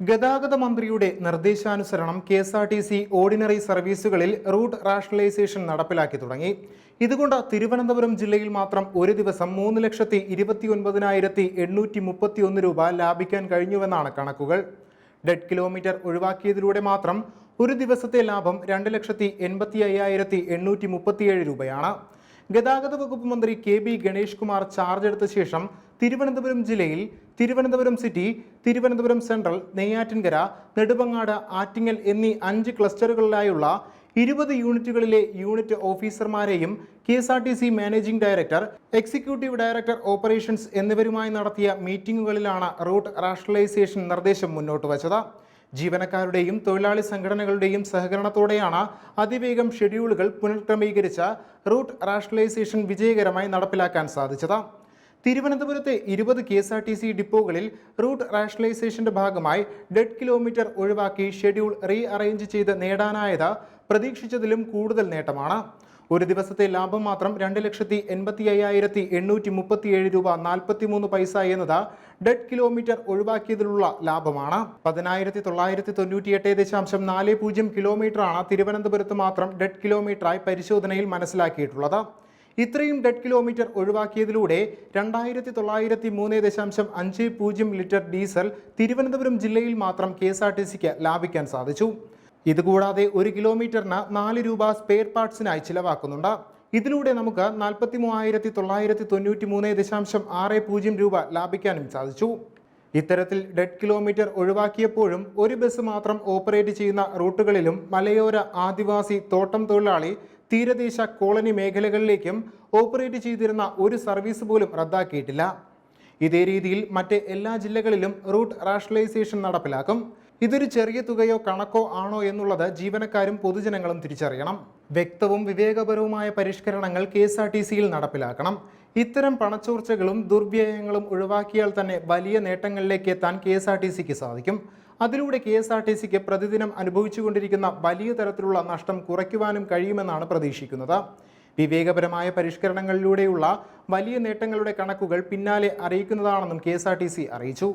ഗതാഗത മന്ത്രിയുടെ നിർദ്ദേശാനുസരണം K S R T C ordinary സർവീസുകളിൽ route rationalisation നടപ്പിലാക്കി തുടങ്ങി. ഇതുകൊണ്ട് തിരുവനന്തപുരം ജില്ലയിൽ മാത്രം ഒരു ദിവസം മൂന്ന് ലക്ഷത്തി ഇരുപത്തി ഒൻപതിനായിരത്തി എണ്ണൂറ്റി മുപ്പത്തി ഒന്ന് രൂപ ലാഭിക്കാൻ കഴിഞ്ഞുവെന്നാണ് കണക്കുകൾ. ഡെഡ് കിലോമീറ്റർ ഒഴിവാക്കിയതിലൂടെ മാത്രം ഒരു ദിവസത്തെ ലാഭം രണ്ട് ലക്ഷത്തി എൺപത്തി അയ്യായിരത്തി എണ്ണൂറ്റി മുപ്പത്തിയേഴ് രൂപയാണ്. ഗതാഗത വകുപ്പ് മന്ത്രി K B Ganesh Kumar charge എടുത്ത ശേഷം തിരുവനന്തപുരം ജില്ലയിൽ തിരുവനന്തപുരം സിറ്റി തിരുവനന്തപുരം സെൻട്രൽ നെയ്യാറ്റിൻകര നെടുമങ്ങാട് ആറ്റിങ്ങൽ എന്നീ അഞ്ച് ക്ലസ്റ്ററുകളിലായുള്ള ഇരുപത് യൂണിറ്റുകളിലെ unit ഓഫീസർമാരെയും K S R T C managing director executive director operations എന്നിവരുമായി നടത്തിയ മീറ്റിംഗുകളിലാണ് റൂട്ട് റാഷണലൈസേഷൻ നിർദ്ദേശം മുന്നോട്ട് വച്ചത്. ജീവനക്കാരുടെയും തൊഴിലാളി സംഘടനകളുടെയും സഹകരണത്തോടെയാണ് അതിവേഗം ഷെഡ്യൂളുകൾ പുനഃക്രമീകരിച്ച റൂട്ട് റാഷണലൈസേഷൻ വിജയകരമായി നടപ്പിലാക്കാൻ സാധിച്ചത്. തിരുവനന്തപുരത്തെ ഇരുപത് K S R T C ഡിപ്പോകളിൽ route റാഷണലൈസേഷന്റെ ഭാഗമായി ഡെഡ് കിലോമീറ്റർ ഒഴിവാക്കി ഷെഡ്യൂൾ റീ അറേഞ്ച് ചെയ്ത് നേടാനായത് പ്രതീക്ഷിച്ചതിലും കൂടുതൽ നേട്ടമാണ്. ഒരു ദിവസത്തെ ലാഭം മാത്രം രണ്ട് ലക്ഷത്തി എൺപത്തി അയ്യായിരത്തി എണ്ണൂറ്റി മുപ്പത്തിയേഴ് രൂപ നാൽപ്പത്തിമൂന്ന് പൈസ എന്നത് ഡെഡ് കിലോമീറ്റർ ഒഴിവാക്കിയതിലുള്ള ലാഭമാണ്. പതിനായിരത്തി തൊള്ളായിരത്തി തൊണ്ണൂറ്റിയെട്ട് ദശാംശം നാല് പൂജ്യം കിലോമീറ്ററാണ് തിരുവനന്തപുരത്ത് മാത്രം ഡെഡ് കിലോമീറ്ററായി പരിശോധനയിൽ മനസ്സിലാക്കിയിട്ടുള്ളത്. ഇത്രയും ഡെഡ് കിലോമീറ്റർ ഒഴിവാക്കിയതിലൂടെ രണ്ടായിരത്തി തൊള്ളായിരത്തി മൂന്ന് ദശാംശം അഞ്ച് പൂജ്യം ലിറ്റർ ഡീസൽ തിരുവനന്തപുരം ജില്ലയിൽ മാത്രം കെ എസ് ആർ ടി സിക്ക് ലാഭിക്കാൻ സാധിച്ചു. ഇതുകൂടാതെ ഒരു കിലോമീറ്ററിന് നാല് രൂപ സ്പെയർ പാർട്സിനായി ചിലവാക്കുന്നുണ്ട്. ഇതിലൂടെ നമുക്ക് നാൽപ്പത്തി മൂവായിരത്തി തൊള്ളായിരത്തി തൊണ്ണൂറ്റി മൂന്ന് ദശാംശം ആറ് പൂജ്യം രൂപ ലാഭിക്കാനും സാധിച്ചു. ഇത്തരത്തിൽ ഡെഡ് കിലോമീറ്റർ ഒഴിവാക്കിയപ്പോഴും ഒരു ബസ് മാത്രം ഓപ്പറേറ്റ് ചെയ്യുന്ന റൂട്ടുകളിലും മലയോര ആദിവാസി തോട്ടം തൊഴിലാളി തീരദേശ കോളനി മേഖലകളിലേക്കും ഓപ്പറേറ്റ് ചെയ്തിരുന്ന ഒരു സർവീസ് പോലും റദ്ദാക്കിയിട്ടില്ല. ഇതേ രീതിയിൽ മറ്റ് എല്ലാ ജില്ലകളിലും റൂട്ട് റാഷണലൈസേഷൻ നടപ്പിലാക്കും. ഇതൊരു ചെറിയ തുകയോ കണക്കോ ആണോ എന്നുള്ളത് ജീവനക്കാരും പൊതുജനങ്ങളും തിരിച്ചറിയണം. വ്യക്തവും വിവേകപരവുമായ പരിഷ്കരണങ്ങൾ കെ എസ് ആർ ടി സിയിൽ നടപ്പിലാക്കണം. ഇത്തരം പണച്ചോർച്ചകളും ദുർവ്യയങ്ങളും ഒഴിവാക്കിയാൽ തന്നെ വലിയ നേട്ടങ്ങളിലേക്ക് എത്താൻ കെ എസ് ആർ ടി സിക്ക് സാധിക്കും. അതിലൂടെ കെ എസ് ആർ ടി സിക്ക് പ്രതിദിനം അനുഭവിച്ചുകൊണ്ടിരിക്കുന്ന വലിയ തരത്തിലുള്ള നഷ്ടം കുറയ്ക്കുവാനും കഴിയുമെന്നാണ് പ്രതീക്ഷിക്കുന്നത്. വിവേകപരമായ പരിഷ്കരണങ്ങളിലൂടെയുള്ള വലിയ നേട്ടങ്ങളുടെ കണക്കുകൾ പിന്നാലെ അറിയിക്കുന്നതാണെന്നും കെ അറിയിച്ചു.